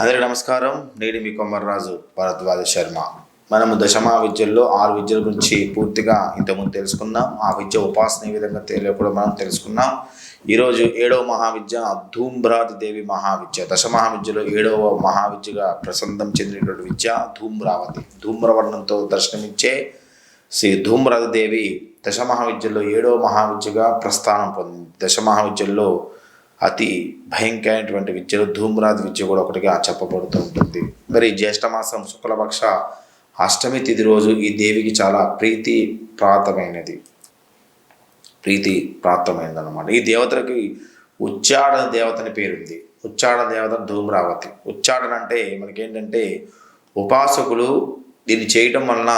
అందరికీ నమస్కారం. నేను మీ కొమ్మర్రాజు భరద్వాజ శర్మ. మనము దశమా విద్యల్లో ఆరు విద్యల గురించి పూర్తిగా ఇంతకుముందు తెలుసుకున్నాం ఆ విద్య ఉపాసన ఏ విధంగా తెలియకుండా మనం తెలుసుకున్నాం ఈరోజు ఏడవ మహావిద్య ధూమ్రాతి దేవి మహావిద్య. దశ మహావిద్యలో ఏడవ మహావిద్యగా ప్రసంతం చెందినటువంటి విద్య ధూమ్రావతి. ధూమ్రవర్ణంతో దర్శనమిచ్చే శ్రీ ధూమ్రాతి దేవి దశ మహావిద్యలో ఏడవ మహావిద్యగా ప్రస్థానం పొంది దశ మహావిద్యల్లో అతి భయంకరమైనటువంటి విద్యలో ధూమ్రాది విద్య కూడా ఒకటిగా చెప్పబడుతూ ఉంటుంది. మరి జ్యేష్ఠమాసం శుక్లపక్ష అష్టమి తిథి రోజు ఈ దేవికి చాలా ప్రీతి ప్రాతమైనది ప్రీతి ప్రాప్తమైనది అనమాట ఈ దేవతలకి ఉచ్చాడన దేవతని పేరుంది. ఉచ్చాడన దేవత ధూమ్రావతి. ఉచ్చాడన అంటే మనకేంటంటే ఉపాసకులు దీన్ని చేయటం వలన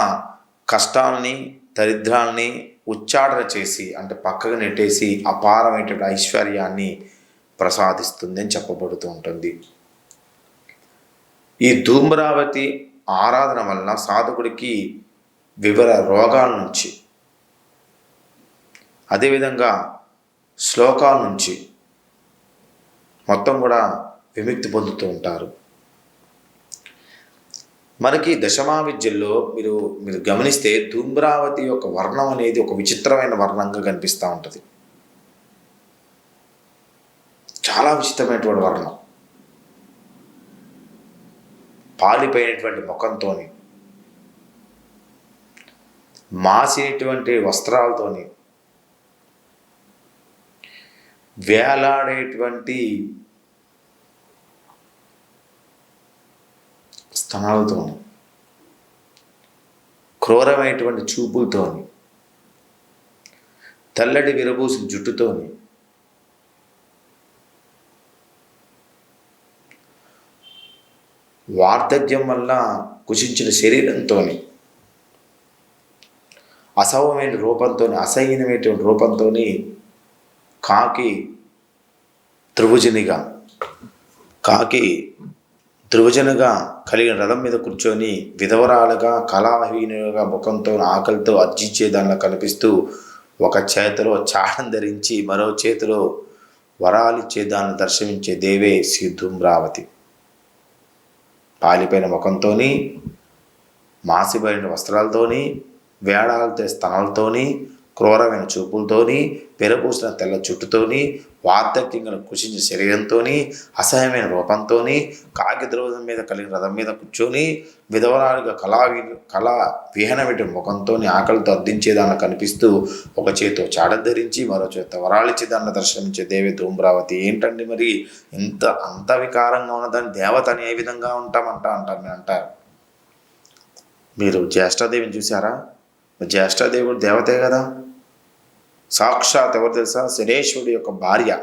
కష్టాలని దరిద్రాలని ఉచ్చాడన చేసి అంటే పక్కకు నెట్టేసి అపారమైనటువంటి ఐశ్వర్యాన్ని ప్రసాదిస్తుంది అని చెప్పబడుతూ ఉంటుంది. ఈ ధూమ్రావతి ఆరాధన వలన సాధకుడికి వివర రోగాల నుంచి అదేవిధంగా శ్లోకాల నుంచి మొత్తం కూడా విముక్తి పొందుతూ ఉంటారు. మనకి దశమా విద్యల్లో మీరు మీరు గమనిస్తే ధూమ్రావతి యొక్క వర్ణం అనేది ఒక విచిత్రమైన వర్ణంగా కనిపిస్తూ ఉంటుంది. చాలా విచిత్రమైనటువంటి వర్ణం. పాలిపోయినటువంటి ముఖంతోని మాసినటువంటి వస్త్రాలతోని వేలాడేటువంటి స్తనాలతోని క్రూరమైనటువంటి చూపులతోని తెల్లటి విరబూసిన జుట్టుతోని వార్ధక్యం వల్ల కుషించిన శరీరంతో అసహమైన రూపంతో అసహ్యమైనటువంటి రూపంతో కాకి త్రిభుజనిగా కాకి త్రిభుజనగా కలిగిన రథం మీద కూర్చొని విధవరాలుగా కళాహీనుగా ముఖంతో ఆకలితో అర్జించే దానిలో కనిపిస్తూ ఒక చేతిలో చాటం ధరించి మరో చేతిలో వరాలిచ్చే దాన్ని దర్శించే దేవే శ్రీ ధూమ్రావతి. పాలిపోయిన ముఖంతోని మాసిపోయిన వస్త్రాలతోని వేడాలతో స్తనాలతోని క్రూరమైన చూపులతోని పెరపూసిన తెల్ల చుట్టుతోని వార్ధక్యంగా కుషించిన శరీరంతోని అసహ్యమైన రూపంతోని కాకి ద్రోధం మీద కలిగిన రథం మీద కూర్చొని విధవరాలుగా కళా కళా విహనమిటి ముఖంతో ఆకలితో అర్థించేదాన్ని కనిపిస్తూ ఒక చేతితో చాడ ధరించి మరో చేత వరాలిచ్చి దాన్ని దర్శనమించే దేవి ధూమ్రావతి. ఏంటండి మరి? ఇంత అంత వికారంగా ఉన్నదాన్ని దేవత అని ఏ విధంగా ఉంటామంట అంటారు? మీరు అంటారు. మీరు జ్యేష్ఠదేవిని చూసారా జ్యేష్ఠదేవుడు దేవతే కదా? సాక్షాత్ ఎవరు తెలుసా? శనేశ్వరుడు యొక్క భార్య.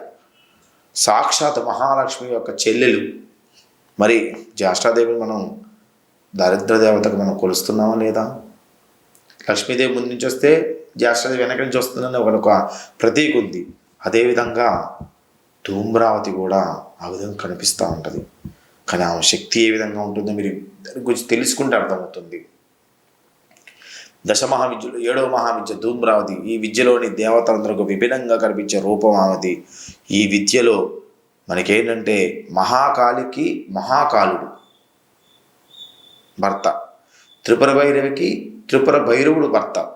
సాక్షాత్ మహాలక్ష్మి యొక్క చెల్లెలు. మరి జ్యేష్ఠాదేవిని మనం దరిద్ర దేవతకు మనం కొలుస్తున్నామా లేదా? లక్ష్మీదేవి ముందు నుంచి వస్తే జ్యేష్ఠాదేవి వెనక నుంచి వస్తుందని ఒక ప్రతీక ఉంది. అదేవిధంగా ధూమ్రావతి కూడా ఆ విధంగా కనిపిస్తూ ఉంటుంది. కానీ ఆమె శక్తి ఏ విధంగా ఉంటుందో మీరు దాని గురించి తెలుసుకుంటే అర్థమవుతుంది. దశ మహావిద్యలో ఏడవ మహావిద్య ధూమ్రావతి ఈ విద్యలోని దేవతలందరకు విభిన్నంగా కనిపించే రూపం ఆమెది ఈ విద్యలో మనకేంటంటే మహాకాళికి మహాకాలుడు భర్త త్రిపుర భైరవికి త్రిపుర భైరవుడు భర్త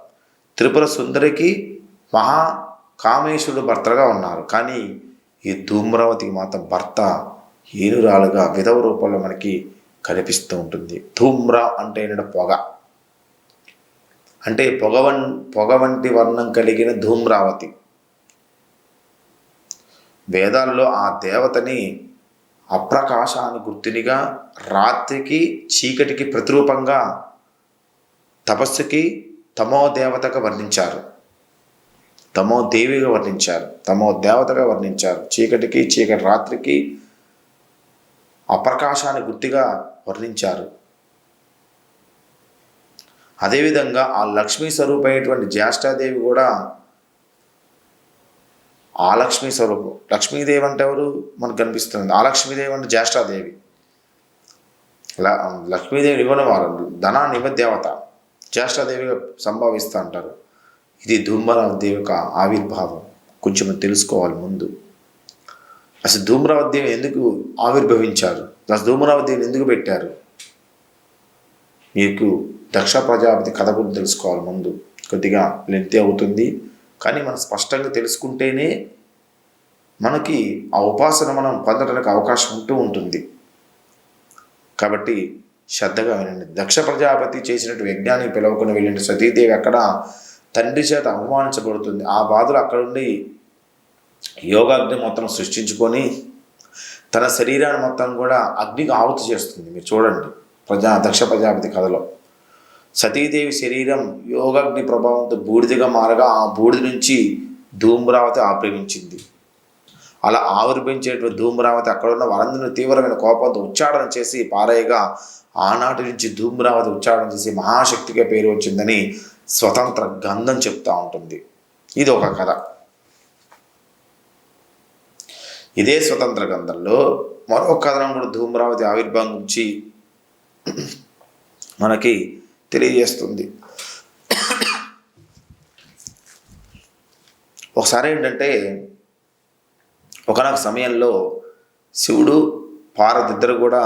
త్రిపుర సుందరికి మహా కామేశ్వరుడు భర్తగా ఉన్నారు. కానీ ఈ ధూమ్రావతికి మాత్రం భర్త ఏనురాలుగా విధవ రూపంలో మనకి కనిపిస్తూ ఉంటుంది. ధూమ్ర అంటే ఏంటంటే పొగ. అంటే పొగవన్ పొగ వంటి వర్ణం కలిగిన ధూమ్రావతి. వేదాల్లో ఆ దేవతని అప్రకాశాన్ని గుర్తునిగా రాత్రికి చీకటికి ప్రతిరూపంగా తపస్సుకి తమో దేవతగా వర్ణించారు. తమో దేవిగా వర్ణించారు. తమో దేవతగా వర్ణించారు. చీకటికి చీకటి రాత్రికి అప్రకాశాన్ని గుర్తుగా వర్ణించారు. అదేవిధంగా ఆ లక్ష్మీ స్వరూపమైనటువంటి జ్యేష్ఠాదేవి కూడా ఆ లక్ష్మీ స్వరూపం. లక్ష్మీదేవి అంటే ఎవరు? మనకు కనిపిస్తుంది. ఆ లక్ష్మీదేవి అంటే జ్యేష్ఠాదేవి. లక్ష్మీదేవి ఇవ్వనివారు ధనాన్ని ఇవ్వ దేవత జ్యేష్ఠాదేవిగా సంభావిస్తూ అంటారు. ఇది ధూమ్రావదేవి యొక్క ఆవిర్భావం. కొంచెం తెలుసుకోవాలి ముందు. అసలు ధూమ్రావదేవి ఎందుకు ఆవిర్భవించారు? అసలు ధూమ్రావదేవిని ఎందుకు పెట్టారు? మీకు దక్ష ప్రజాపతి కథ గురించి తెలుసుకోవాలి ముందు. కొద్దిగా లెంతి అవుతుంది. కానీ మనం స్పష్టంగా తెలుసుకుంటేనే మనకి ఆ ఉపాసన మనం పొందడానికి అవకాశం ఉంటూ ఉంటుంది. కాబట్టి శ్రద్ధగా వినండి. దక్ష ప్రజాపతి చేసినట్టు యజ్ఞానికి పిలవకుండా వెళ్ళిన సతీదేవి అక్కడ తండ్రి చేత అవమానించబడుతుంది. ఆ బాధలు అక్కడుండి యోగాగ్ని మొత్తం సృష్టించుకొని తన శరీరాన్ని మొత్తం కూడా అగ్నికి ఆహుతి చేస్తుంది. మీరు చూడండి ప్రజా దక్ష ప్రజాపతి కథలో. సతీదేవి శరీరం యోగాగ్ని ప్రభావంతో బూడిదగా మారగా ఆ బూడిద నుంచి ధూమ్రావతి ఆవిర్భవించింది అలా ఆవిర్భవించేటువంటి ధూమ్రావతి అక్కడ ఉన్న వారందరినీ తీవ్రమైన కోపంతో ఉచ్చారణ చేసి పారేయగా ఆనాటి నుంచి ధూమ్రావతి ఉచ్చారణ చేసి మహాశక్తిగా పేరు వచ్చిందని స్వతంత్ర గంధం చెప్తూ ఉంటుంది. ఇది ఒక కథ. ఇదే స్వతంత్ర గంధంలో మరో కథనం కూడా ధూమ్రావతి ఆవిర్భావం గురించి మనకి తెలియజేస్తుంది. ఒకసారి ఏంటంటే ఒకనొక సమయంలో శివుడు పార్వతి ఇద్దరు కూడా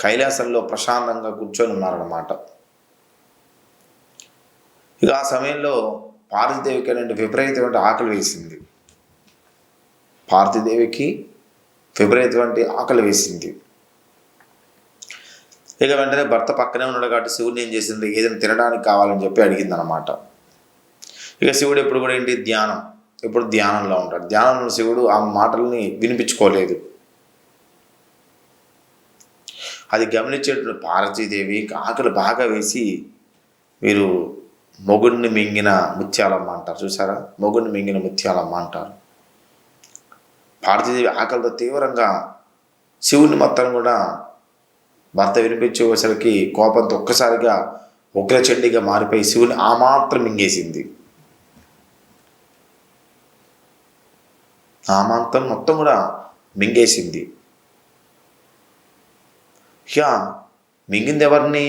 కైలాసంలో ప్రశాంతంగా కూర్చొని ఉన్నారన్నమాట. ఇక ఆ సమయంలో పార్వతీదేవికి అనేది విపరీతమైన ఆకలి వేసింది. పార్వతీదేవికి విపరీతమైన ఆకలి వేసింది. ఇక వెంటనే భర్త పక్కనే ఉన్నాడు కాబట్టి శివుడిని ఏం చేసింది? ఏదైనా తినడానికి కావాలని చెప్పి అడిగింది అనమాట ఇక శివుడు ఎప్పుడు కూడా ఏంటి? ధ్యానం. ఎప్పుడు ధ్యానంలో ఉంటాడు. ధ్యానంలో శివుడు ఆ మాటల్ని వినిపించుకోలేదు. అది గమనించేటువంటి పార్వతీదేవి ఆకలి బాగా వేసి మీరు మొగుడిని మింగిన ముత్యాలమ్మ అంటారు. చూసారా? మొగుడిని మింగిన ముత్యాలమ్మ అంటారు. పార్వతీదేవి ఆకలితో తీవ్రంగా శివుని మొత్తం కూడా భర్త వినిపించేసరికి కోపంతో ఒక్కసారిగా ఉగ్రచండిగా మారిపోయి శివుని ఆ మాత్రం మింగేసింది. ఆ మాత్రం మొత్తం కూడా మింగేసింది. ఇక మింగింది ఎవరిని?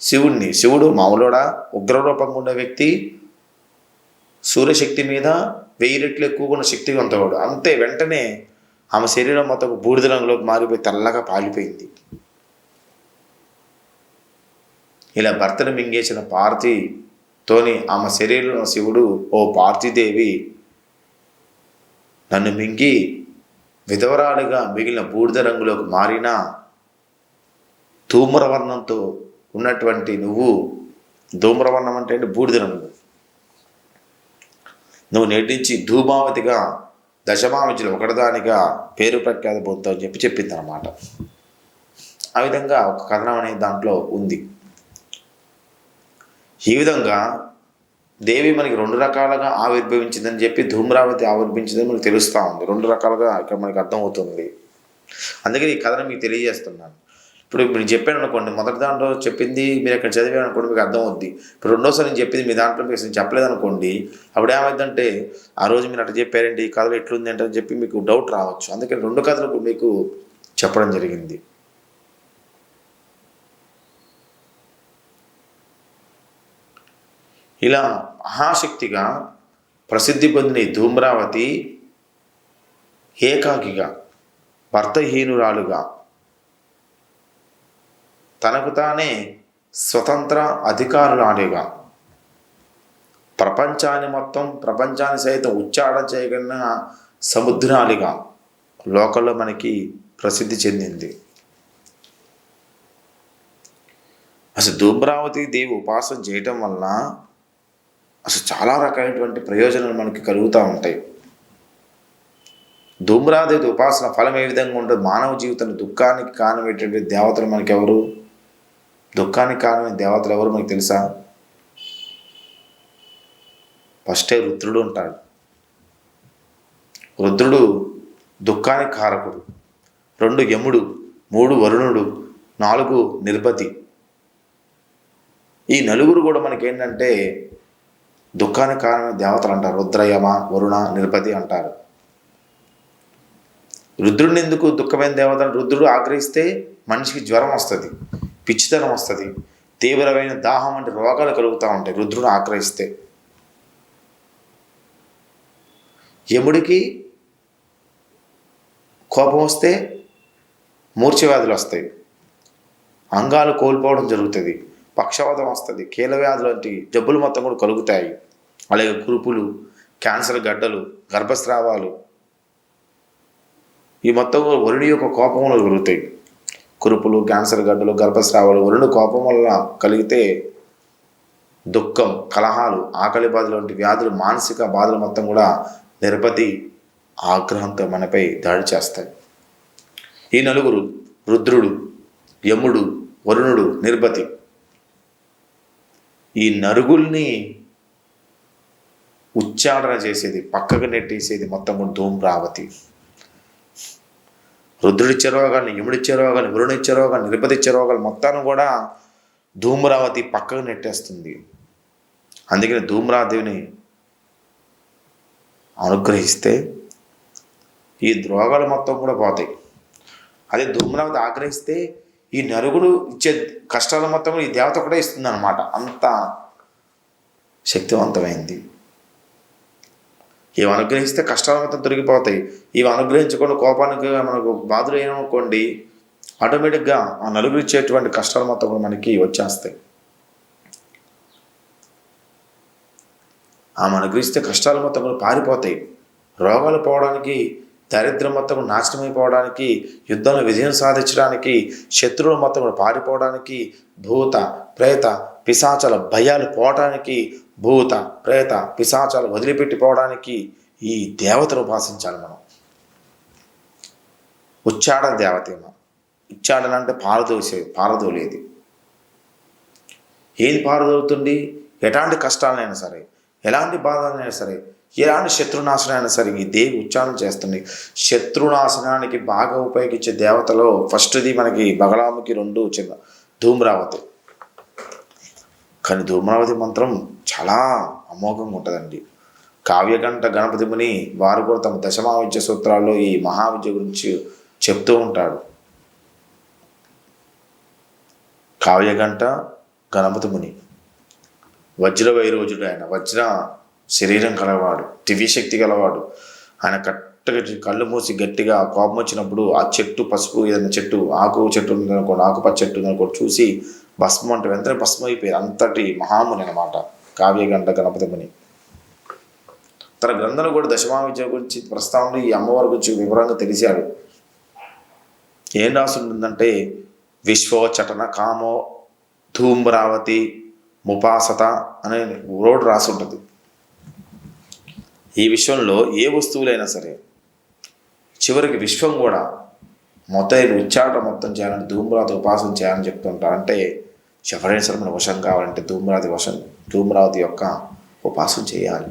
శివుణ్ణి. శివుడు మామూలుడా ఉగ్రరూపంగా ఉండే వ్యక్తి సూర్యశక్తి మీద వెయ్యి రెట్లు ఎక్కువగా ఉన్న శక్తివంతవాడు అంతే వెంటనే ఆమె శరీరం మొత్తం బూడిద రంగులోకి మారిపోయి తెల్లగా పాలిపోయింది. ఇలా భర్తను మింగేసిన పార్థితోని ఆమె శరీరంలో శివుడు ఓ పార్థిదేవి నన్ను మింగి విధవరాలుగా మిగిలిన బూడిద రంగులోకి మారిన ధూమ్రవర్ణంతో ఉన్నటువంటి నువ్వు ధూమ్రవర్ణం అంటే బూడిద రంగు. నువ్వు నేటి నుంచి ధూమావతిగా దశమావతిలో ఒకటిదానిగా పేరు ప్రఖ్యాతి పొందుతావు అని చెప్పి చెప్పింది అనమాట ఆ విధంగా ఒక కథనం అనేది దాంట్లో ఉంది. ఈ విధంగా దేవి మనకి రెండు రకాలుగా ఆవిర్భవించిందని చెప్పి ధూమ్రావతి ఆవిర్భవించిందని మనకు తెలుస్తూ ఉంది. రెండు రకాలుగా ఇక్కడ మనకి అర్థమవుతుంది. అందుకని ఈ కథను మీకు తెలియజేస్తున్నాను. ఇప్పుడు మీరు చెప్పాను అనుకోండి మొదటి దాంట్లో చెప్పింది మీరు ఇక్కడ చదివాను అనుకోండి మీకు అర్థం అవుద్ది ఇప్పుడు రెండోసారి నేను చెప్పింది మీ దాంట్లో మీకు చెప్పలేదు అనుకోండి అప్పుడు ఏమైందంటే ఆ రోజు మీరు అట్లా చెప్పారండి ఈ కథలో ఎట్లుంది అంటే అని చెప్పి మీకు డౌట్ రావచ్చు. అందుకని రెండు కథలు మీకు చెప్పడం జరిగింది. ఇలా మహాశక్తిగా ప్రసిద్ధి పొందిన ధూమ్రావతి ఏకాకిగా భర్తహీనురాలుగా తనకు తానే స్వతంత్ర అధికారులాడిగా ప్రపంచాన్ని మొత్తం ప్రపంచాన్ని సైతం ఉచ్చారణ చేయగలిగిన సముద్రాలిగా లోకంలో మనకి ప్రసిద్ధి చెందింది. అసలు ధూమ్రావతి దేవి ఉపాసన చేయటం వలన అసలు చాలా రకమైనటువంటి ప్రయోజనాలు మనకి కలుగుతూ ఉంటాయి. ధూమ్రాదేవి ఉపాసన ఫలం ఏ విధంగా ఉంటుంది మానవ జీవితంలో దుఃఖానికి కారణమైనటువంటి దేవతలు మనకి ఎవరు దుఃఖానికి కారణమైన దేవతలు ఎవరు మనకు తెలుసా? ఫస్టే రుద్రుడు ఉంటాడు. రుద్రుడు దుఃఖానికి కారకుడు. రెండు యముడు మూడు వరుణుడు నాలుగు నిర్భతి ఈ నలుగురు కూడా మనకేంటంటే దుఃఖానికి కారణమైన దేవతలు అంటారు. రుద్రయమ వరుణ నిరుపతి అంటారు. రుద్రుడిని ఎందుకు దుఃఖమైన దేవతలు రుద్రుడు ఆగ్రహిస్తే మనిషికి జ్వరం వస్తుంది పిచ్చితనం వస్తుంది తీవ్రమైన దాహం వంటి రోగాలు కలుగుతూ ఉంటాయి రుద్రుడు ఆగ్రహిస్తే. యముడికి కోపం వస్తే మూర్ఛవ్యాధులు వస్తాయి. అంగాలు కోల్పోవడం జరుగుతుంది. పక్షవాతం వస్తుంది. కీలవ్యాధులు వంటి జబ్బులు మొత్తం కూడా కలుగుతాయి. అలాగే కురుపులు క్యాన్సర్ గడ్డలు గర్భస్రావాలు ఈ మొత్తం వరుడి యొక్క కోపం వల్ల కలుగుతాయి. కురుపులు క్యాన్సర్ గడ్డలు గర్భస్రావాలు వరుడు కోపం వల్ల కలిగితే దుఃఖం కలహాలు ఆకలి బాధలు వంటి వ్యాధులు మానసిక బాధలు మొత్తం కూడా నిరపతి ఆగ్రహంతో మనపై దాడి చేస్తాయి. ఈ నలుగురు రుద్రుడు యముడు వరుణుడు నిర్పతి ఈ నరుగుల్ని ఉచ్చారణ చేసేది పక్కకు నెట్టేసేది మొత్తం కూడా ధూమ్రావతి రుద్రుడిచ్చే రోగాలు యముడిచ్చే రోగాలు వరుణిచ్చే రోగాలు నిరుపతిచ్చే రోగాలు మొత్తాన్ని కూడా ధూమ్రావతి పక్కకు నెట్టేస్తుంది. అందుకని ధూమ్రాదేవిని అనుగ్రహిస్తే ఈ ద్రోగాలు మొత్తం కూడా పోతాయి. అదే ధూమ్రావతి ఆగ్రహిస్తే ఈ నరుగుడు ఇచ్చే కష్టాల మొత్తం ఈ దేవత కూడా ఇస్తుంది అనమాట అంత శక్తివంతమైంది. ఇవి అనుగ్రహిస్తే కష్టాలు మొత్తం తొలగిపోతాయి. ఇవి అనుగ్రహించకుండా కోపానికి మనకు బాధలు ఏమనుకోండి ఆటోమేటిక్గా ఆ నలుగురు ఇచ్చేటువంటి కష్టాలు మొత్తం కూడా మనకి వచ్చేస్తాయి. ఆమె అనుగ్రహిస్తే కష్టాలు మొత్తం కూడా పారిపోతాయి. రోగాలు పోవడానికి దరిద్రం మొత్తం నాశనమైపోవడానికి యుద్ధంలో విజయం సాధించడానికి శత్రువులు మొత్తం పారిపోవడానికి భూత ప్రేత పిశాచల భయాలు పోవడానికి భూత ప్రేత పిశాచాలు వదిలిపెట్టిపోవడానికి ఈ దేవతను ఉపాసించాలి మనం. ఉచ్చాడన దేవతేమ ఉచ్చాడన అంటే పారదోసే పారదోలేది. ఏది పారదోలుతుంది? ఎలాంటి కష్టాలైనా సరే ఎలాంటి బాధలైనా సరే ఎలాంటి శత్రునాశనం అయినా సరే ఈ దేవి ఉచ్చారణ చేస్తుంది? శత్రునాశనానికి బాగా ఉపయోగించే దేవతలో ఫస్ట్ది మనకి బగలాముకి రెండు చిన్న ధూమ్రావతి. కానీ ధూమ్రావతి మంత్రం చాలా అమోఘంగా ఉంటుందండి. కావ్యకంఠ గణపతి ముని వారు కూడా తమ దశమావిద్య సూత్రాల్లో ఈ మహావిద్య గురించి చెప్తూ ఉంటాడు. కావ్యగంట గణపతి ముని. వజ్ర వైరోజుడు ఆయన. వజ్ర శరీరం కలవాడు దివ్యశక్తి గలవాడు. ఆయన కట్టగా కళ్ళు మూసి గట్టిగా కోపం వచ్చినప్పుడు ఆ చెట్టు పసుపు ఏదైనా చెట్టు ఆకు చెట్టు ఉందనుకోండి ఆకుపచ్చ చెట్టు ఉందనుకోండి చూసి భస్మం అంటే వెంటనే భస్మం అయిపోయారు అంతటి మహాముని అనమాట కావ్యగంట గణపతి ముని. తన గ్రంథంలో కూడా దశమావిద్య గురించి ప్రస్తావనలో ఈ అమ్మవారి గురించి వివరంగా తెలిసాడు. ఏం రాసి ఉంటుందంటే విశ్వచటన కామో ధూమ్రావతి ముపాసత అనే రోడ్ రాసి ఉంటుంది ఈ విశ్వంలో ఏ వస్తువులైనా సరే చివరికి విశ్వం కూడా మొత్తం ఉచ్చాట మొత్తం చేయాలని ధూమ్రాతి ఉపాసన చేయాలని చెప్తుంటారు అంటే ఎవరైనా సరే మన వశం కావాలంటే ధూమ్రాతి వశం ధూమ్రాతి యొక్క ఉపాసన చేయాలి.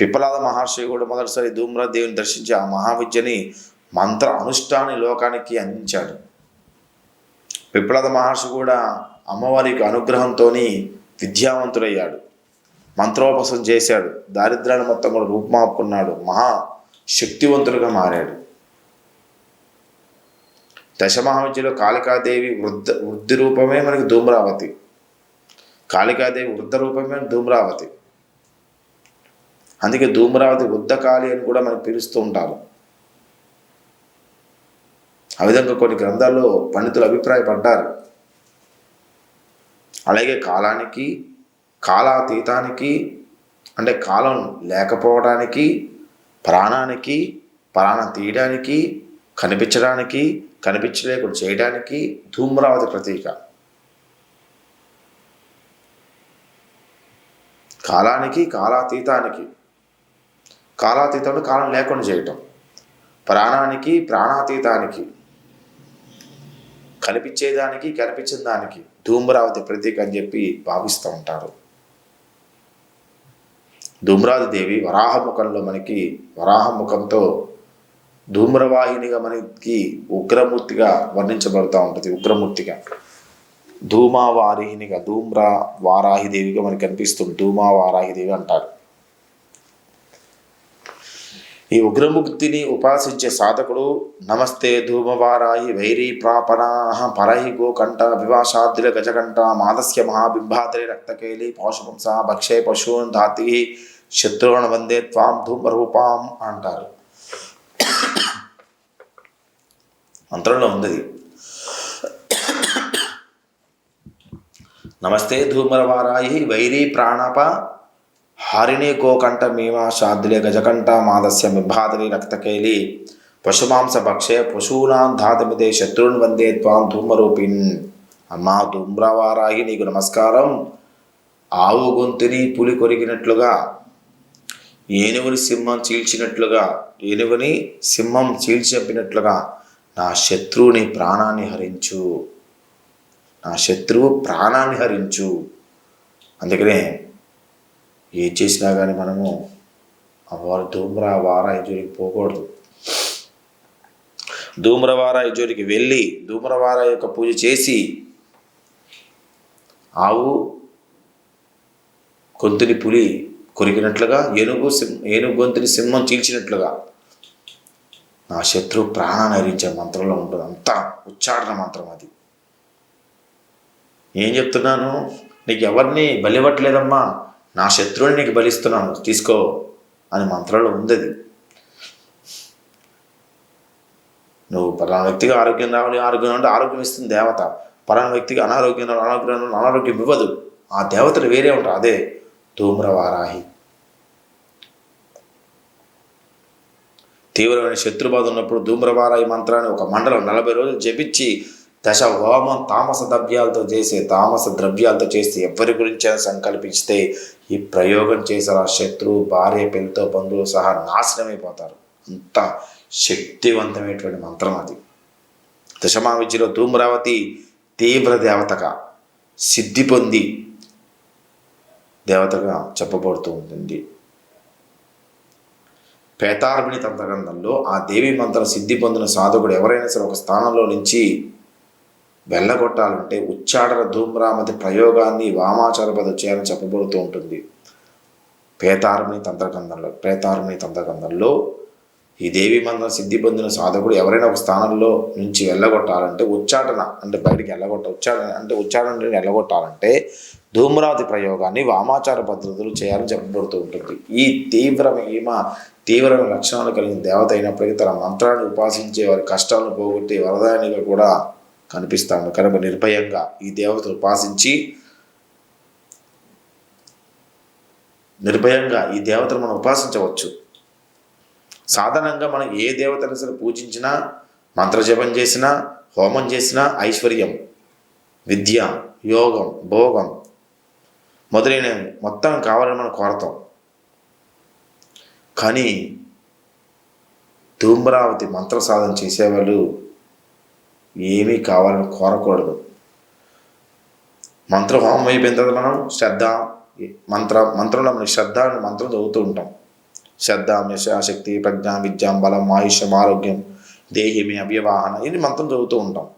పిప్పలాద మహర్షి కూడా మొదటిసారి ధూమ్రావతి దేవుని దర్శించి ఆ మహావిద్యని మంత్ర అనుష్ఠాని లోకానికి అందించాడు. పిప్పలాద మహర్షి కూడా అమ్మవారికి అనుగ్రహంతో విద్యావంతుడయ్యాడు. మంత్రోపసం చేశాడు. దారిద్ర్యాన్ని మొత్తం కూడా రూపుమాపుకున్నాడు. మహా శక్తివంతుడుగా మారాడు. దశమహావిద్యలో కాళికాదేవి వృద్ధ వృద్ధి రూపమే మనకి ధూమ్రావతి. కాళికాదేవి వృద్ధ రూపమే ధూమ్రావతి. అందుకే ధూమ్రావతి వృద్ధ కాళి అని కూడా మనకు పిలుస్తూ ఉంటారు ఆ విధంగా కొన్ని గ్రంథాల్లో పండితులు అభిప్రాయపడ్డారు. అలాగే కాలానికి కాలాతీతానికి అంటే కాలం లేకపోవడానికి ప్రాణానికి ప్రాణం తీయడానికి కనిపించడానికి కనిపించలేకుండా చేయడానికి ధూమ్రావతి ప్రతీక. కాలానికి కాలాతీతానికి. కాలాతీతంలో కాలం లేకుండా చేయటం. ప్రాణానికి ప్రాణాతీతానికి. కనిపించేదానికి కనిపించిన దానికి ధూమ్రావతి ప్రతీక అని చెప్పి భావిస్తూ ఉంటారు. ధూమ్రావతి దేవి వరాహముఖంలో మనకి వరాహముఖంతో ధూమ్రవాహినిగా మనకి ఉగ్రమూర్తిగా వర్ణించబడుతూ ఉంటుంది ఉగ్రమూర్తిగా. ధూమావారిహినిగా ధూమ్ర వారాహిదేవిగా మనకి కనిపిస్తుంది ధూమావారాహిదేవి అంటారు. ఈ ఉగ్రముక్తిని ఉపాసించే సాధకుడు నమస్తే ధూమవారాయి వైరీ ప్రాపణాహ పరహి గోకంఠ వివాషాద్రి గజకంఠ మాదస్య మహాబింబాద్రి రక్తకేలి పౌషపుంస భక్షే పశువున్ ధాతి శత్రువును వందే త్వాం ధూమరూపాం అంటారు. మంత్రంలో ఉంది. నమస్తే ధూమరవారాయి వైరీ ప్రాణప హరిణి గోకంఠ మీమా గజకంఠ మాదస్య బిభాదరి రక్తకేలి పశుమాంస భక్షే పశూనాం ధాతమిదే శత్రున్ వందే త్వాం ధూమరూపిన్ అమ్మా ధూమ్రవారాహి నీకు నమస్కారం ఆవు గొంతుని పులి కొరికినట్లుగా ఏనుగుని సింహం చీల్చినట్లుగా ఏనుగుని సింహం చీల్చి చంపినట్లుగా నా శత్రువుని ప్రాణాన్ని హరించు. నా శత్రువు ప్రాణాన్ని హరించు. అందుకనే ఏం చేసినా కానీ మనము వారు ధూమ్రా వార జోలికి పోకూడదు. ధూమ్రవార జోలికి వెళ్ళి ధూమ్రవార యొక్క పూజ చేసి ఆవు గొంతుని పులి కొరికినట్లుగా ఏనుగు సింహ ఏనుగు గొంతుని సింహం చీల్చినట్లుగా నా శత్రువు ప్రాణాన్ని హరించే మంత్రంలో ఉంటుంది. అంతా ఉచ్చారణ మంత్రం అది. ఏం చెప్తున్నాను? నీకు ఎవరిని బలివ్వట్లేదమ్మా. నా శత్రువుని నీకు బలిస్తున్నాను తీసుకో అని మంత్రంలో ఉంది అది నువ్వు పలానా వ్యక్తికి ఆరోగ్యం రావాలి ఆరోగ్యం అంటే ఆరోగ్యం ఇస్తుంది దేవత. పలానా వ్యక్తికి అనారోగ్యం అనారోగ్యం అనారోగ్యం ఇవ్వదు. ఆ దేవతలు వేరే ఉంటారు అదే తూమ్రవారాహి తీవ్రమైన శత్రుబాధ ఉన్నప్పుడు ధూమ్రవారాయి మంత్రాన్ని ఒక మండలం నలభై రోజులు జపించి దశ హోమం తామస ద్రవ్యాలతో చేసే తామస ద్రవ్యాలతో చేస్తే ఎవరి గురించి సంకల్పిస్తే ఈ ప్రయోగం చేసిన ఆ శత్రువు భార్య పిల్లతో బంధువులు సహా నాశనమైపోతారు. అంత శక్తివంతమైనటువంటి మంత్రం అది. దశమా విద్యలో ధూమ్రావతి తీవ్ర దేవతగా సిద్ధి పొంది దేవతగా చెప్పబడుతూ ఉంటుంది. పేతార్మిణి తంత్రగ్రంథంలో ఆ దేవి మంత్రం సిద్ధి పొందిన సాధకుడు ఎవరైనా సరే ఒక స్థానంలో నుంచి వెళ్ళగొట్టాలంటే ఉచ్చాడన ధూమ్రామతి ప్రయోగాన్ని వామాచార పద చేయాలని చెప్పబడుతూ ఉంటుంది. పేతార్మిణి తంత్రగ్రంథంలో పేతార్మిణి తంత్రగ్రంథంలో ఈ దేవి మంత్రం సిద్ధి పొందిన సాధకుడు ఎవరైనా ఒక స్థానంలో నుంచి వెళ్ళగొట్టాలంటే ఉచ్చాటన అంటే బయటికి వెళ్ళగొట్ట ఉచ్చాటన అంటే ఉచ్చాటన నుండి వెళ్ళగొట్టాలంటే ధూమ్రావతి ప్రయోగాన్ని వామాచార పద్ధతులు చేయాలని చెప్పబడుతూ ఉంటుంది. ఈ తీవ్రమైన తీవ్రమైన లక్షణాలు కలిగిన దేవత అయినప్పటికీ తన మంత్రాన్ని ఉపాసించే వారి కష్టాలను పోగొట్టి వరదానిగా కూడా కనిపిస్తాము. కనుక నిర్భయంగా ఈ దేవతను ఉపాసించి నిర్భయంగా ఈ దేవతను మనం ఉపాసించవచ్చు. సాధారణంగా మనం ఏ దేవతను సరే పూజించినా మంత్రజపం చేసినా హోమం చేసినా ఐశ్వర్యం విద్య యోగం భోగం మొదలైనవి మొత్తం కావాలని మనం కోరతాం. కానీ ధూమ్రావతి మంత్ర సాధన చేసేవాళ్ళు ఏమీ కావాలని కోరకూడదు. మంత్ర హోమం అయిపోయిన తర్వాత మనం శ్రద్ధ మంత్ర మంత్రంలో మనకి శ్రద్ధ అని మంత్రం చదువుతూ ఉంటాం. శ్రద్ధ యశ శక్తి ప్రజ్ఞ విద్య బలం ఆయుష్యం ఆరోగ్యం దేహిమి అవ్యవాహన ఇది మంత్రం చదువుతూ ఉంటాం.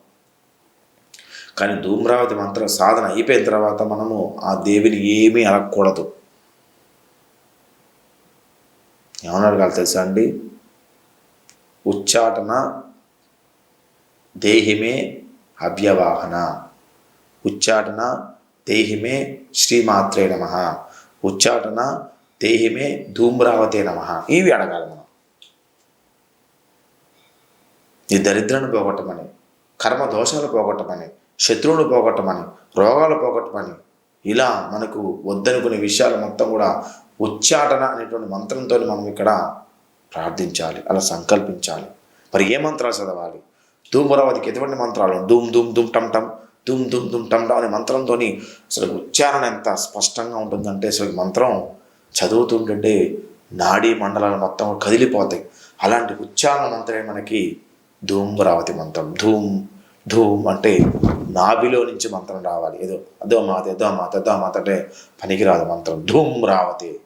కానీ ధూమ్రావతి మంత్ర సాధన అయిపోయిన తర్వాత మనము ఆ దేవిని ఏమీ అడగకూడదు. ఏమని అడగాలి తెలుసా అండి? ఉచ్చాటన దేహిమే అవ్యవాహన. ఉచ్చాటన దేహిమే శ్రీమాత్రే నమ. ఉచ్చాటన దేహిమే ధూమ్రావతే నమ. ఇవి అడగాలి మనం. ఈ దరిద్రను పోగొట్టమని కర్మ దోషాలు పోగొట్టమని శత్రువును పోగొట్టమని రోగాలు పోగొట్టమని ఇలా మనకు వద్దనుకునే విషయాలు మొత్తం కూడా ఉచ్చాటన అనేటువంటి మంత్రంతో మనం ఇక్కడ ప్రార్థించాలి అలా సంకల్పించాలి. మరి ఏ మంత్రాలు చదవాలి? ధూమరావతికి ఎటువంటి మంత్రాలు? ధూమ్ ధూమ్ ధూమ్ టమ్ టమ్. ధూమ్ ధూమ్ ధూమ్ టమ్ టమ్ అనే మంత్రంతో అసలు ఉచ్చారణ ఎంత స్పష్టంగా ఉంటుందంటే అసలు మంత్రం చదువుతుంటే నాడీ మండలాలు మొత్తం కదిలిపోతాయి. అలాంటి ఉచ్చారణ మంత్రమే మనకి ధూమ్రావతి మంత్రం. ధూమ్ ధూమ్ అంటే నాభిలో నుంచి మంత్రం రావాలి. ఏదో అదో మాత ఎదో మాత ఎదో మాత అంటే పనికిరాదు మంత్రం. ధూమ్రావతి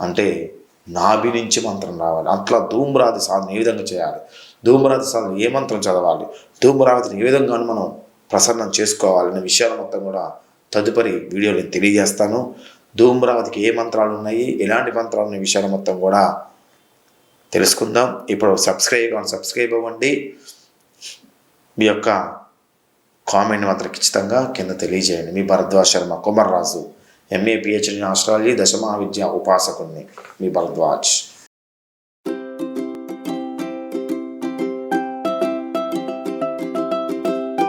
అంటే నాభి నుంచి మంత్రం రావాలి. అట్లా ధూమ్రావతి సాధన ఏ విధంగా చేయాలి? ధూమ్రావతి సమయంలో ఏ మంత్రం చదవాలి? ధూమ్రావతిని ఏ విధంగా మనం ప్రసన్నం చేసుకోవాలనే విషయాలు మొత్తం కూడా తదుపరి వీడియోలో నేను తెలియజేస్తాను. ధూమ్రావతికి ఏ మంత్రాలు ఉన్నాయి? ఎలాంటి మంత్రాలు ఉన్న విషయాలు మొత్తం కూడా తెలుసుకుందాం. ఇప్పుడు సబ్స్క్రైబ్ కావాలి సబ్స్క్రైబ్ అవ్వండి. మీ యొక్క కామెంట్ మాత్రం ఖచ్చితంగా కింద తెలియజేయండి. మీ Bharadwaj Sharma Kumarraju MA PhD astrology దశమా విద్య ఉపాసకుడిని మీ భరద్వాజ్.